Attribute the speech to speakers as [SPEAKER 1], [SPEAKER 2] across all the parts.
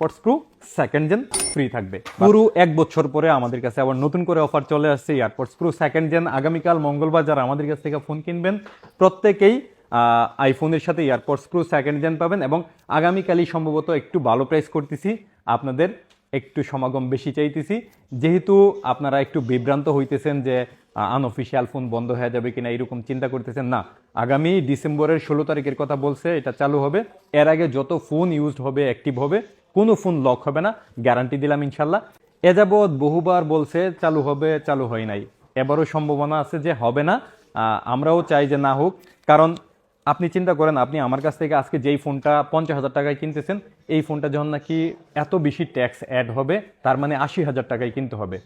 [SPEAKER 1] AirPods pro second gen free থাকবে। পুরো এক বছর পরে আমাদের কাছে আবার নতুন করে অফার চলে আসছে এয়ারপডস প্রো সেকেন্ড জেন আগামীকাল মঙ্গলবার যারা আমাদের কাছ থেকে ফোন কিনবেন, প্রত্যেকেই আইফোনের সাথে এয়ারপডস প্রো সেকেন্ড জেন পাবেন এবং আগামীকালই সম্ভবত একটু ভালো প্রাইস করতেছি, আপনাদের একটু সমাগম বেশি চাইতেছি। যেহেতু আপনারা একটু বিভ্রান্ত হইতেছেন যে আনঅফিসিয়াল ফোন বন্ধ হয়ে যাবে কিনা এরকম চিন্তা করতেছেন, না। আগামী ডিসেম্বরের ষোলো তারিখের কথা বলছে, এটা চালু হবে। এর আগে যত ফোন ইউজড হবে অ্যাক্টিভ হবে কোনো ফোন লক হবে না গ্যারান্টি দিলাম ইনশাল্লাহ। এ যাবৎ বহুবার বলছে, চালু হবে, চালু হয় নাই। এবারও সম্ভাবনা আছে যে হবে না। আমরাও চাই যে না হোক, কারণ আপনি চিন্তা করেন, আপনি আমার কাছ থেকে আজকে যেই ফোনটা পঞ্চাশ হাজার টাকায় কিনতেছেন, এই ফোনটা যখন নাকি এত বেশি ট্যাক্স অ্যাড হবে, তার মানে আশি হাজার টাকায় কিনতে হবে।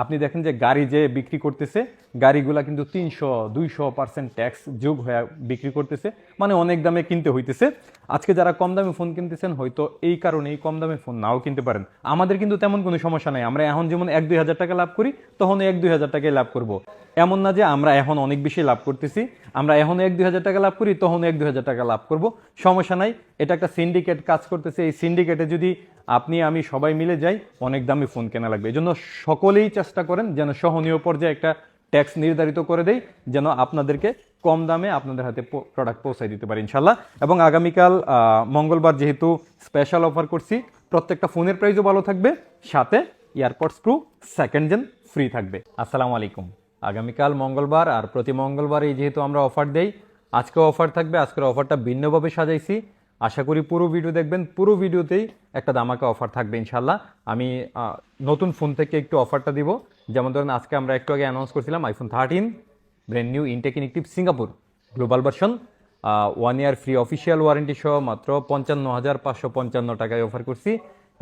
[SPEAKER 1] আপনি দেখেন যে গাড়ি যে বিক্রি করতেছে, গাড়িগুলা কিন্তু তিনশো, দুইশো পার্সেন্ট ট্যাক্স যোগ হয়ে বিক্রি করতেছে মানে অনেক দামে কিনতে হইতেছে। আজকে যারা কম দামে ফোন কিনতেছেন, হয়তো এই কারণে এই কম দামে ফোন নাও কিনতে পারেন। আমাদের কিন্তু তেমন কোনো সমস্যা নাই। আমরা এখন যেমন এক, দুই হাজার টাকা লাভ করি তখন এক, দুই হাজার টাকায় লাভ করব। এমন না যে আমরা এখন অনেক বেশি লাভ করতেছি, আমরা এখন এক, দুই হাজার টাকা লাভ করি তখন এক, দুই হাজার টাকা লাভ করব। সমস্যা নাই, এটা একটা সিন্ডিকেট কাজ করতেছে। এই সিন্ডিকেটে যদি আপনি, আমি সবাই মিলে যাই, অনেক দামে ফোন কেনা লাগবে। এই জন্য সকলেই চেষ্টা করেন যেন সহনীয় পর্যায়ে একটা ট্যাক্স নির্ধারিত করে দেই, যেন আপনাদেরকে কম দামে আপনাদের হাতে প্রোডাক্ট পৌঁছায় দিতে পারি ইনশাল্লাহ এবং আগামীকাল মঙ্গলবার যেহেতু স্পেশাল অফার করছি, প্রত্যেকটা ফোনের প্রাইসও ভালো থাকবে, সাথে AirPods pro second gen free থাকবে। আসসালামু আলাইকুম। আগামীকাল মঙ্গলবার আর প্রতি মঙ্গলবারই যেহেতু আমরা অফার দেই, আজকেও অফার থাকবে, আজকের অফারটা ভিন্নভাবে সাজাইছি। আশা করি পুরো ভিডিও দেখবেন। পুরো ভিডিওতেই একটা দামাকা অফার থাকবে ইনশাল্লাহ আমি নতুন ফোন থেকে একটু অফারটা দিব। যেমন ধরেন আজকে আমরা একটু আগে অ্যানাউন্স করছিলাম iPhone thirteen brand new ইনটেকিনেকটিভ Singapore global version one year free official warranty সহ মাত্র পঞ্চান্ন হাজার পাঁচশো পঞ্চান্ন টাকায় অফার করছি।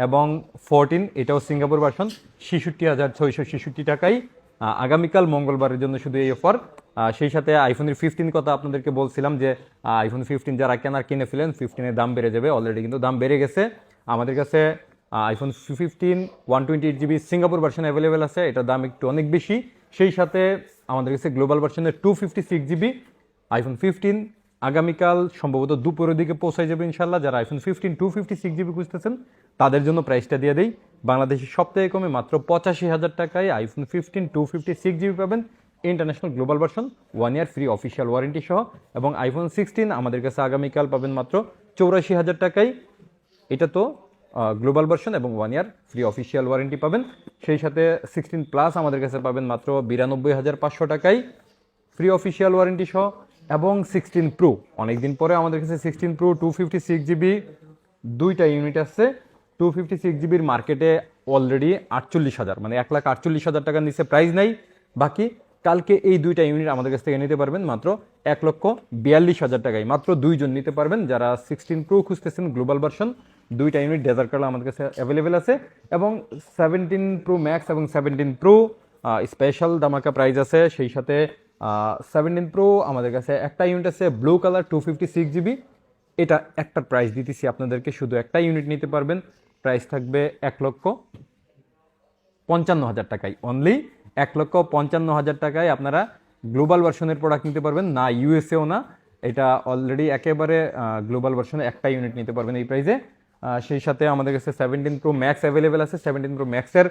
[SPEAKER 1] এবং ফোরটিন এটাও সিঙ্গাপুর ভার্সন ছেষট্টি হাজার ছয়শো ছেষট্টি টাকায়। আগামীকাল মঙ্গলবারের জন্য শুধু এই অফার সেই সাথে আইফোনের ফিফটিন কথা আপনাদেরকে বলছিলাম যে আইফোন ফিফটিন যারা কেনার কিনে ফেলেন ফিফটিনের দাম বেড়ে যাবে অলরেডি কিন্তু দাম বেড়ে গেছে। আমাদের কাছে iPhone fifteen one twenty eight GB Singapore version available আছে, এটার দাম একটু অনেক বেশি। সেই সাথে আমাদের কাছে গ্লোবাল ভার্সনের two fifty six GB iPhone fifteen আগামীকাল সম্ভবত দুপুরের দিকে পৌঁছায় যাবে ইনশাল্লাহ যারা iPhone fifteen two fifty six GB খুঁজতেছেন, তাদের জন্য প্রাইসটা দিয়ে দেই। বাংলাদেশের সপ্তাহে কমে মাত্র পঁচাশি হাজার টাকায় iPhone fifteen two fifty six GB পাবেন। International global version one year free official warranty সহ। এবং আইফোন সিক্সটিন আমাদের কাছে আগামীকাল পাবেন মাত্র চৌরাশি হাজার টাকায়। এটা তো গ্লোবাল ভার্সন এবং one year free official warranty পাবেন। সেই সাথে সিক্সটিন প্লাস আমাদের কাছে পাবেন মাত্র বিরানব্বই হাজার পাঁচশো টাকায়। ফ্রি অফিসিয়াল ওয়ারেন্টি সহ। এবং সিক্সটিন প্রো অনেকদিন পরে আমাদের কাছে sixteen pro two fifty six GB দুইটা ইউনিট আসছে টু ফিফটি সিক্স জিবির মার্কেটে অলরেডি আটচল্লিশ হাজার মানে এক লাখ আটচল্লিশ হাজার টাকার নিচে প্রাইস নাই। বাকি কালকে এই দুইটা ইউনিট আমাদের কাছ থেকে নিতে পারবেন মাত্র এক লক্ষ বিয়াল্লিশ হাজার টাকায়। মাত্র দুইজন নিতে পারবেন যারা সিক্সটিন প্রো খুঁজতেছেন গ্লোবাল ভার্সন দুইটা ইউনিট ডেজার্ট কালার আমাদের কাছে অ্যাভেলেবেল আছে। এবং সেভেন্টিন প্রো ম্যাক্স এবং সেভেন্টিন প্রো স্পেশাল দামাকা প্রাইস আছে। সেই সাথে সেভেন্টিন প্রো আমাদের কাছে একটা ইউনিট আছে blue colour two fifty six GB এটা একটা প্রাইস দিতেছি আপনাদেরকে, শুধু একটা ইউনিট নিতে পারবেন। প্রাইস থাকবে এক লক্ষ পঞ্চান্ন হাজার টাকায় অনলি এক লক্ষ পঞ্চান্ন হাজার টাকায় আপনারা গ্লোবাল ভার্সনের প্রোডাক্ট নিতে পারবেন, না ইউএসএও না। এটা অলরেডি একেবারে গ্লোবাল ভার্সনে একটা ইউনিট নিতে পারবেন এই প্রাইসে সেই সাথে আমাদের কাছে সেভেন্টিন প্রো ম্যাক্স অ্যাভেলেবেল আছে। সেভেন্টিন প্রো ম্যাক্সের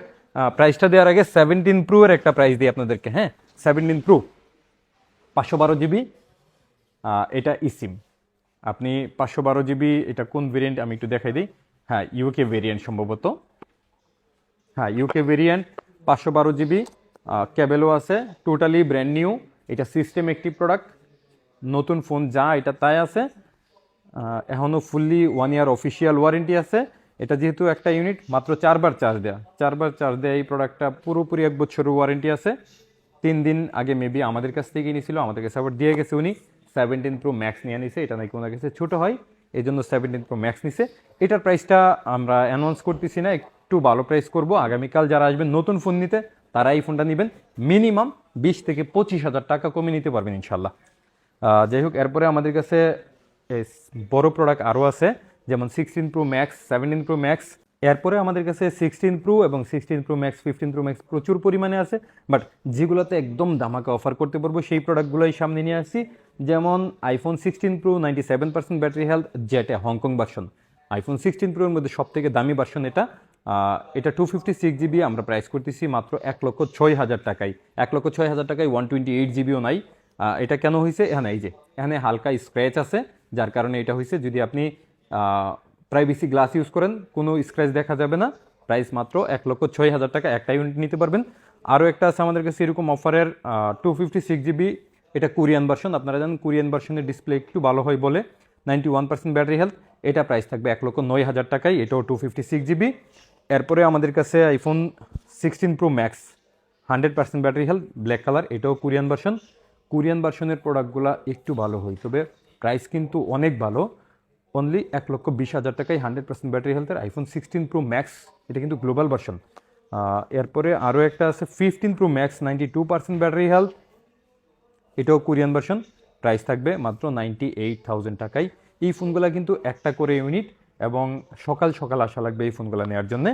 [SPEAKER 1] প্রাইসটা দেওয়ার আগে সেভেন্টিন প্রো এর একটা প্রাইস দিই আপনাদেরকে হ্যাঁ? সেভেন্টিন প্রো পাঁচশো বারো জিবি এটা ইসিম আপনি পাঁচশো বারো জিবি, এটা কোন ভেরিয়েন্ট আমি একটু দেখাই দিই। হ্যাঁ ইউকে ভেরিয়েন্ট সম্ভবত। হ্যাঁ ইউকে ভেরিয়েন্ট পাঁচশো বারো জিবি ক্যাবেলও আছে টোটালি ব্র্যান্ড নিউ এটা সিস্টেম একটি প্রোডাক্ট নতুন ফোন যা এটা তাই আছে। এখনও fully one year official warranty আছে। এটা যেহেতু একটা ইউনিট মাত্র চারবার চার্জ দেওয়া চারবার চার্জ দেওয়া এই প্রোডাক্টটা পুরোপুরি এক বছরের ওয়ারেন্টি আছে। তিন দিন আগে মেবি আমাদের কাছ থেকে নিয়েছিল আমাদের কাছে আবার দিয়ে গেছে উনি। সেভেন্টিন প্রো ম্যাক্স নিয়ে নিছে এটা নাকি ওনার কাছে ছোটো হয় এই জন্য সেভেন্টিন প্রো ম্যাক্স নিছে। এটার প্রাইসটা আমরা অ্যানাউন্স করতেছি না, একটু ভালো প্রাইস করব। আগামীকাল যারা আসবেন নতুন ফোন নিতে, তারা এই ফোনটা নেবেন। মিনিমাম বিশ থেকে পঁচিশ হাজার টাকা কমে নিতে পারবেন ইনশাল্লাহ যাই হোক, এরপরে আমাদের কাছে বড় প্রোডাক্ট আরও আছে, যেমন sixteen pro max seventeen pro max এরপরে আমাদের কাছে সিক্সটিন প্রো এবং sixteen pro max fifteen pro max প্রচুর পরিমাণে আছে বাট যেগুলোতে একদম ধামাকা অফার করতে পারব সেই প্রোডাক্টগুলোই সামনে নিয়ে আসছি। যেমন iPhone sixteen pro ninety seven percent battery health জেটে Hong Kong version iPhone sixteen প্রোর মধ্যে সব থেকে দামি ভার্সন এটা। এটা টু ফিফটি সিক্স জিবি আমরা প্রাইস করতেছি মাত্র এক লক্ষ ছয় হাজার টাকায়। এক লক্ষ ছয় হাজার টাকায় ওয়ান টোয়েন্টি এইট জিবিও নাই। এটা কেন হয়েছে এখানে এই যে, এখানে হালকা স্ক্র্যাচ আছে, যার কারণে এটা হয়েছে যদি আপনি প্রাইভেসি গ্লাস ইউজ করেন, কোনো স্ক্র্যাচ দেখা যাবে না। প্রাইস মাত্র এক লক্ষ ছয় হাজার টাকা একটা ইউনিট নিতে পারবেন। আরও একটা আছে আমাদের কাছে, এরকম অফারের টু ফিফটি সিক্স জিবি এটা কোরিয়ান ভার্সন আপনারা জানেন কোরিয়ান ভার্সনের ডিসপ্লে একটু ভালো হয় বলে। Ninety one percent battery health এটা প্রাইস থাকবে এক লক্ষ নয় হাজার টাকায়, এটাও টু ফিফটি সিক্স জিবি এরপরে আমাদের কাছে iPhone sixteen pro max hundred percent battery health black colour এটাও কোরিয়ান ভার্সন কোরিয়ান ভার্সনের প্রোডাক্টগুলো একটু ভালো হয়, তবে প্রাইস কিন্তু অনেক ভালো। অনলি এক লক্ষ বিশ হাজার টাকায় হান্ড্রেড পার্সেন্ট ব্যাটারি হেলথের আইফোন সিক্সটিন প্রো ম্যাক্স এটা কিন্তু গ্লোবাল ভার্সন এরপরে আরও একটা আছে fifteen pro max ninety two percent battery health এটাও কোরিয়ান ভার্সন প্রাইস থাকবে মাত্র নাইনটি এইট থাউজেন্ড টাকায়। এই ফোনগুলো কিন্তু একটা করে ইউনিট এবং সকাল সকাল আসা লাগবে এই ফোনগুলো নেওয়ার জন্যে।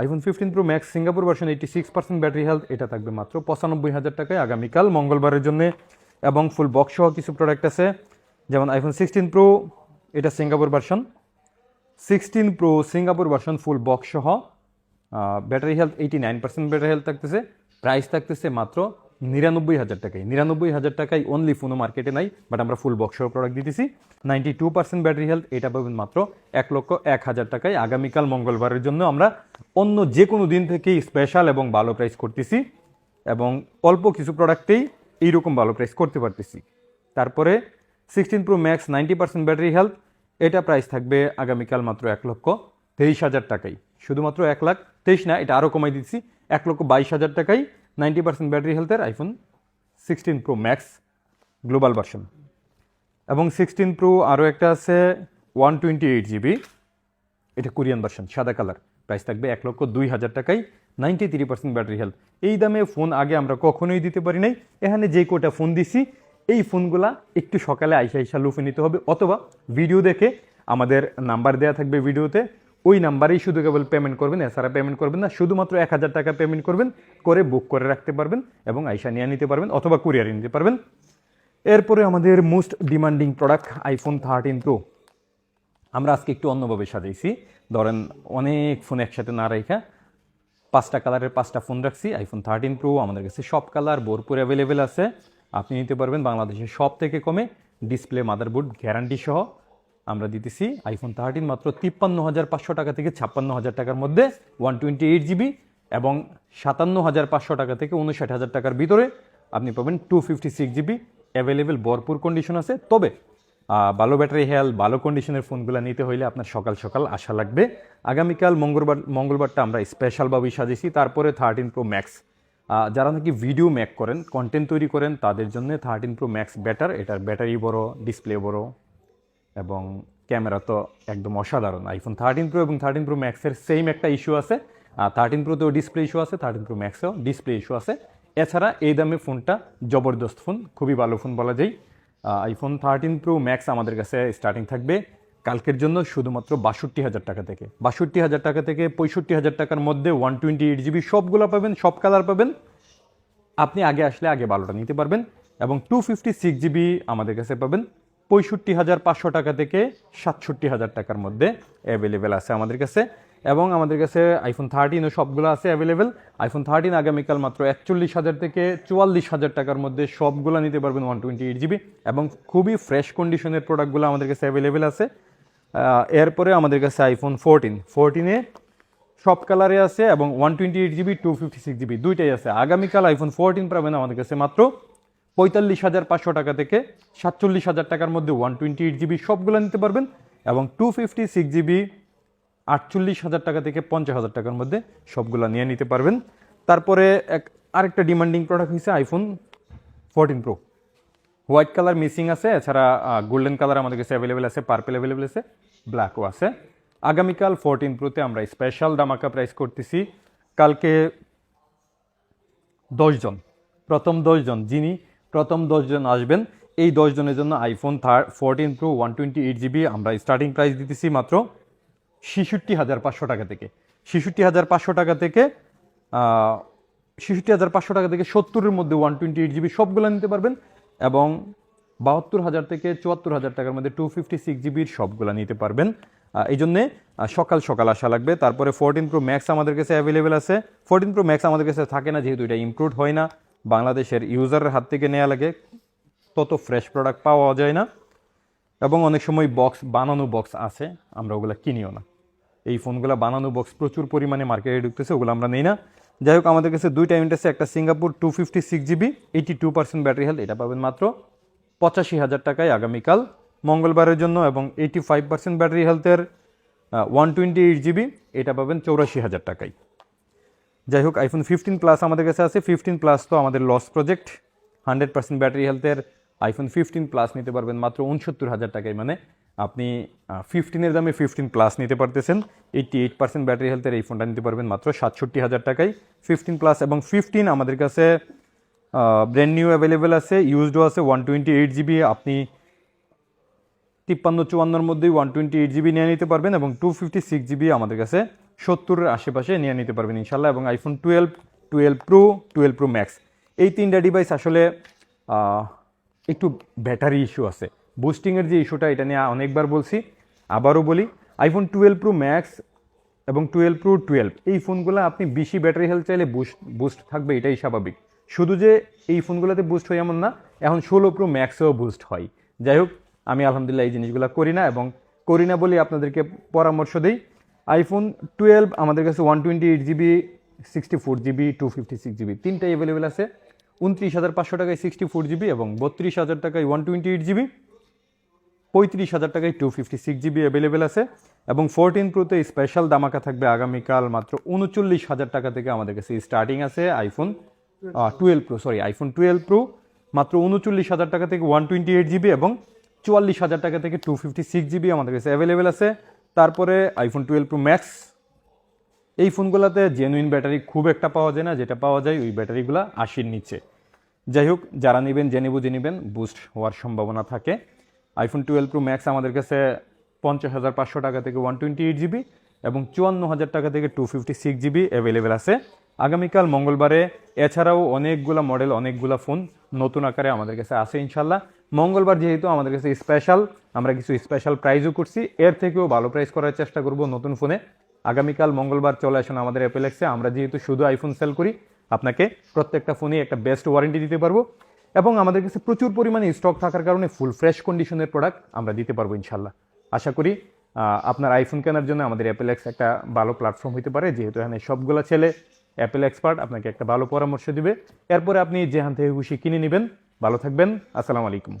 [SPEAKER 1] IPhone fifteen pro max Singapore version eighty six percent battery health এটা থাকবে মাত্র পঁচানব্বই হাজার টাকায় আগামীকাল মঙ্গলবারের জন্য। এবং ফুল বক্স সহ কিছু প্রোডাক্ট আছে, যেমন আইফোন সিক্সটিন প্রো এটা Singapore version sixteen pro Singapore version full box সহ battery health eighty nine percent battery health থাকতেছে প্রাইস থাকতেছে মাত্র নিরানব্বই হাজার টাকায়। নিরানব্বই হাজার টাকায় অনলি ফোনও মার্কেটে নাই বাট আমরা ফুল বক্স সহ প্রোডাক্ট দিতেছি। Ninety two percent battery health এটা পাবেন মাত্র এক লক্ষ এক হাজার টাকায়। আগামীকাল মঙ্গলবারের জন্য আমরা অন্য যে কোনো দিন থেকেই স্পেশাল এবং ভালো প্রাইস করতেছি এবং অল্প কিছু প্রোডাক্টেই এইরকম ভালো প্রাইস করতে পারতেছি। তারপরে sixteen pro max ninety percent battery health এটা প্রাইস থাকবে আগামীকাল মাত্র এক লক্ষ তেইশ হাজার টাকাই। শুধুমাত্র এক লাখ তেইশ না, এটা আরও কমাই দিচ্ছি, এক লক্ষ বাইশ হাজার টাকাই নাইনটি পার্সেন্ট ব্যাটারি হেলথের iPhone sixteen pro max global version এবং সিক্সটিন প্রো আরও একটা আছে ওয়ান টোয়েন্টি এইট জিবি এটা কোরিয়ান ভার্সন সাদা কালার প্রাইস থাকবে এক লক্ষ দুই হাজার টাকায় ninety three percent battery health এই দামে ফোন আগে আমরা কখনোই দিতে পারি নাই, এখানে যে কোটা ফোন দিছি এই ফোনগুলা একটু সকালে আইসা আইসা লুফে নিতে হবে, অথবা ভিডিও দেখে আমাদের নাম্বার দেওয়া থাকবে ভিডিওতে ওই নাম্বারেই শুধু কেবল পেমেন্ট করবেন, এছাড়া পেমেন্ট করবেন না, শুধুমাত্র এক হাজার টাকা পেমেন্ট করবেন, করে বুক করে রাখতে পারবেন এবং আইসা নিয়ে নিতে পারবেন, অথবা কুরিয়ারে নিতে পারবেন। এরপরে আমাদের most demanding product iPhone thirteen pro আমরা আজকে একটু অন্যভাবে সাজাইছি। ধরেন অনেক ফোন একসাথে না রাখা পাঁচটা কালারের পাঁচটা ফোন রাখছি আইফোন থার্টিন প্রো আমাদের কাছে সব কালার ভরপুর অ্যাভেলেবেল আছে। আপনি নিতে পারবেন বাংলাদেশের সব থেকে কমে ডিসপ্লে, মাদারবোর্ড গ্যারান্টি সহ। আমরা দিতেছি আইফোন থার্টিন মাত্র তিপ্পান্ন হাজার পাঁচশো টাকা থেকে ছাপ্পান্ন হাজার টাকার মধ্যে ওয়ান টোয়েন্টি এইট জিবি এবং সাতান্ন হাজার পাঁচশো টাকা থেকে উনষাট হাজার টাকার ভিতরে আপনি পাবেন two fifty six GB available ভরপুর কন্ডিশন আছে। তবে ভালো ব্যাটারি হেলথ ভালো কন্ডিশনের ফোনগুলো নিতে হইলে আপনার সকাল সকাল আসা লাগবে। আগামীকাল মঙ্গলবার, মঙ্গলবারটা আমরা স্পেশালভাবেই সাজিয়েছি। তারপরে থার্টিন প্রো ম্যাক্স যারা নাকি ভিডিও ম্যাক করেন কন্টেন্ট তৈরি করেন, তাদের জন্য থার্টিন প্রো ম্যাক্স বেটার এটার ব্যাটারি বড় ডিসপ্লে বড়, এবং ক্যামেরা তো একদম অসাধারণ। আইফোন থার্টিন প্রো এবং থার্টিন প্রো ম্যাক্সের সেম একটা ইস্যু আছে। থার্টিন প্রোতেও ডিসপ্লে ইস্যু আছে থার্টিন প্রো ম্যাক্সেও ডিসপ্লে ইস্যু আছে। এছাড়া এই দামে ফোনটা জবরদস্ত ফোন খুবই ভালো ফোন বলা যায়। আইফোন থার্টিন প্রো ম্যাক্স আমাদের কাছে স্টার্টিং থাকবে। কালকের জন্য শুধুমাত্র বাষট্টি হাজার টাকা থেকে। বাষট্টি হাজার টাকা থেকে পঁয়ষট্টি হাজার টাকার মধ্যে ওয়ান টোয়েন্টি এইট জিবি সবগুলো পাবেন, সব কালার পাবেন। আপনি আগে আসলে আগে বারোটা নিতে পারবেন এবং টু ফিফটি সিক্স জিবি আমাদের কাছে পাবেন। পঁয়ষট্টি হাজার পাঁচশো টাকা থেকে সাতষট্টি হাজার টাকার মধ্যে অ্যাভেলেবেল আছে আমাদের কাছে। এবং আমাদের কাছে আইফোন থার্টিনও সবগুলো আছে অ্যাভেলেবেল আইফোন থার্টিন আগামীকাল মাত্র একচল্লিশ হাজার থেকে চুয়াল্লিশ হাজার টাকার মধ্যে সবগুলো নিতে পারবেন ওয়ান টোয়েন্টি এইট জিবি। এবং খুবই ফ্রেশ কন্ডিশনের প্রোডাক্টগুলো আমাদের কাছে অ্যাভেলেবেল আছে। এরপরে আমাদের কাছে আইফোন ফোরটিন ফোরটিনে সব কালারে আছে এবং one twenty eight GB two fifty six GB দুইটাই আছে। আগামীকাল আইফোন ফোরটিন পাবেন আমাদের কাছে মাত্র পঁয়তাল্লিশ হাজার পাঁচশো টাকা থেকে সাতচল্লিশ হাজার টাকার মধ্যে ওয়ান টোয়েন্টি এইট জিবি সবগুলো নিতে পারবেন এবং টু ফিফটি সিক্স জিবি আটচল্লিশ হাজার টাকা থেকে পঞ্চাশ হাজার টাকার মধ্যে সবগুলো নিয়ে নিতে পারবেন। তারপরে এক আরেকটা ডিমান্ডিং প্রোডাক্ট হয়েছে iPhone fourteen pro white colour missing আছে, এছাড়া গোল্ডেন কালার আমাদের কাছে অ্যাভেলেবেল আছে পার্পেল অ্যাভেলেবেল আছে ব্ল্যাকও আছে। আগামীকাল ফোরটিন প্রোতে আমরা স্পেশাল দামাকা প্রাইস করতেছি। কালকে দশজন প্রথম দশজন যিনি প্রথম দশজন আসবেন, এই দশজনের জন্য আইফোন থার fourteen pro one twenty eight GB আমরা স্টার্টিং প্রাইস দিতেছি মাত্র ছেষট্টি হাজার পাঁচশো টাকা থেকে। ছেষট্টি হাজার পাঁচশো টাকা থেকে ছেষট্টি হাজার পাঁচশো টাকা থেকে সত্তরের মধ্যে ওয়ান টোয়েন্টি এইট জিবি সবগুলো নিতে পারবেন। এবং বাহাত্তর হাজার থেকে চুয়াত্তর হাজার টাকার মধ্যে টু ফিফটি সিক্স জিবির সবগুলো নিতে পারবেন। এই জন্যে সকাল সকাল আসা লাগবে। তারপরে ফোরটিন প্রো ম্যাক্স আমাদের কাছে অ্যাভেলেবেল আছে। ফোরটিন প্রো ম্যাক্স আমাদের কাছে থাকে না, যেহেতু এটা ইমপ্রুভ হয় না। বাংলাদেশের ইউজারের হাত থেকে নেওয়া লাগে। তত ফ্রেশ প্রোডাক্ট পাওয়া যায় না। এবং অনেক সময় বক্স বানানো বক্স আছে। আমরা ওগুলো কিনিও না। এই ফোনগুলো বানানো বক্স প্রচুর পরিমাণে মার্কেটে ঢুকতেছে, ওগুলো আমরা নেই না। যাই হোক, আমাদের কাছে দুইটা ইউনিট আছে, একটা Singapore two fifty six GB eighty two percent battery health এটা পাবেন মাত্র পঁচাশি হাজার টাকায় আগামীকাল, মঙ্গলবারের জন্য এবং এইটি ফাইভ পার্সেন্ট ব্যাটারি হেলথের ওয়ান টোয়েন্টি এইট জিবি এটা পাবেন চৌরাশি হাজার টাকায়। যাই হোক আইফোন ফিফটিন প্লাস আমাদের কাছে আছে ফিফটিন প্লাস তো আমাদের loss project hundred percent battery হেলথের আইফোন ফিফটিন প্লাস নিতে পারবেন মাত্র উনসত্তর হাজার টাকায় মানে আপনি ফিফটিনের দামে ফিফটিন প্লাস নিতে পারতেছেন। এইটটি এইট পার্সেন্ট ব্যাটারি হেলথের এই ফোনটা নিতে পারবেন মাত্র সাতষট্টি হাজার টাকায়। ফিফটিন প্লাস এবং ফিফটিন আমাদের কাছে ব্র্যান্ড নিউ অ্যাভেলেবেল আছে ইউজডও আছে ওয়ান টোয়েন্টি এইট জিবি আপনি তিপ্পান্ন চুয়ান্নর মধ্যেই ওয়ান টোয়েন্টি এইট জিবি নিয়ে নিতে পারবেন এবং টু ফিফটি সিক্স জিবি আমাদের কাছে সত্তরের আশেপাশে নিয়ে নিতে পারবেন ইনশাল্লাহ এবং iPhone twelve twelve pro twelve pro max এই তিনটা ডিভাইস আসলে একটু ব্যাটারি ইস্যু আছে। বুস্টিংয়ের যে ইস্যুটা এটা নিয়ে অনেকবার বলছি, আবারও বলি আইফোন টুয়েলভ প্রো ম্যাক্স এবং টুয়েলভ প্রো টুয়েলভ এই ফোনগুলো আপনি বেশি ব্যাটারি হেলথ চাইলে বুস্ট বুস্ট থাকবে, এটাই স্বাভাবিক। শুধু যে এই ফোনগুলোতে বুস্ট হয় এমন না, এখন ষোলো প্রো ম্যাক্সেও বুস্ট হয়। যাই হোক, আমি আলহামদুলিল্লাহ এই জিনিসগুলো করি না এবং করি না বলে আপনাদেরকে পরামর্শ দিই। আইফোন টুয়েলভ আমাদের কাছে one twenty eight GB sixty four GB two fifty six GB তিনটাই অ্যাভেলেবেল আছে। উনত্রিশ হাজার পাঁচশো টাকায় সিক্সটি ফোর জিবি এবং বত্রিশ হাজার টাকায় ওয়ান টোয়েন্টি এইট জিবি পঁয়ত্রিশ হাজার টাকায় two fifty six GB available আছে এবং ফোরটিন প্রোতে স্পেশাল দামাকা থাকবে আগামীকাল মাত্র উনচল্লিশ হাজার টাকা থেকে আমাদের কাছে স্টার্টিং আছে iPhone twelve pro sorry iPhone twelve pro মাত্র উনচল্লিশ হাজার টাকা থেকে ওয়ান টোয়েন্টি এইট জিবি এবং চুয়াল্লিশ হাজার টাকা থেকে টু ফিফটি সিক্স জিবি আমাদের কাছে অ্যাভেলেবেল আছে। তারপরে আইফোন টুয়েলভ প্রো ম্যাক্স এই ফোনগুলোতে জেনুইন ব্যাটারি খুব একটা পাওয়া যায় না, যেটা পাওয়া যায় ওই ব্যাটারিগুলো আশির নিচে। যাই হোক, যারা নেবেন, জেনে বুঝে নেবেন বুস্ট হওয়ার সম্ভাবনা থাকে। আইফোন টুয়েলভ প্রো ম্যাক্স আমাদের কাছে পঞ্চাশ হাজার পাঁচশো টাকা থেকে ওয়ান টোয়েন্টি এইট জিবি এবং চুয়ান্ন হাজার টাকা থেকে two fifty six GB available আছে। আগামীকাল মঙ্গলবারে এছাড়াও অনেকগুলা মডেল অনেকগুলা ফোন নতুন আকারে আমাদের কাছে আছে ইনশাল্লাহ মঙ্গলবার যেহেতু আমাদের কাছে স্পেশাল আমরা কিছু স্পেশাল প্রাইজও করছি। এর থেকেও ভালো প্রাইস করার চেষ্টা করব নতুন ফোনে আগামীকাল মঙ্গলবার চলে আসুন আমাদের অ্যাপেলেক্সে আমরা যেহেতু শুধু আইফোন সেল করি, আপনাকে প্রত্যেকটা ফোনে একটা বেস্ট ওয়ারেন্টি দিতে পারব। এবং আমাদের কাছে প্রচুর পরিমাণে স্টক থাকার কারণে ফুল ফ্রেশ কন্ডিশনের প্রোডাক্ট আমরা দিতে পারব ইনশাল্লাহ আশা করি আপনার আইফোন কেনার জন্য আমাদের অ্যাপেল এক্স একটা ভালো প্ল্যাটফর্ম হতে পারে। যেহেতু এখানে সবগুলো ছেলে অ্যাপেল এক্সপার্ট আপনাকে একটা ভালো পরামর্শ দিবে। এরপরে আপনি যেখান থেকে খুশি কিনে নেবেন। ভালো থাকবেন। আসসালামু আলাইকুম।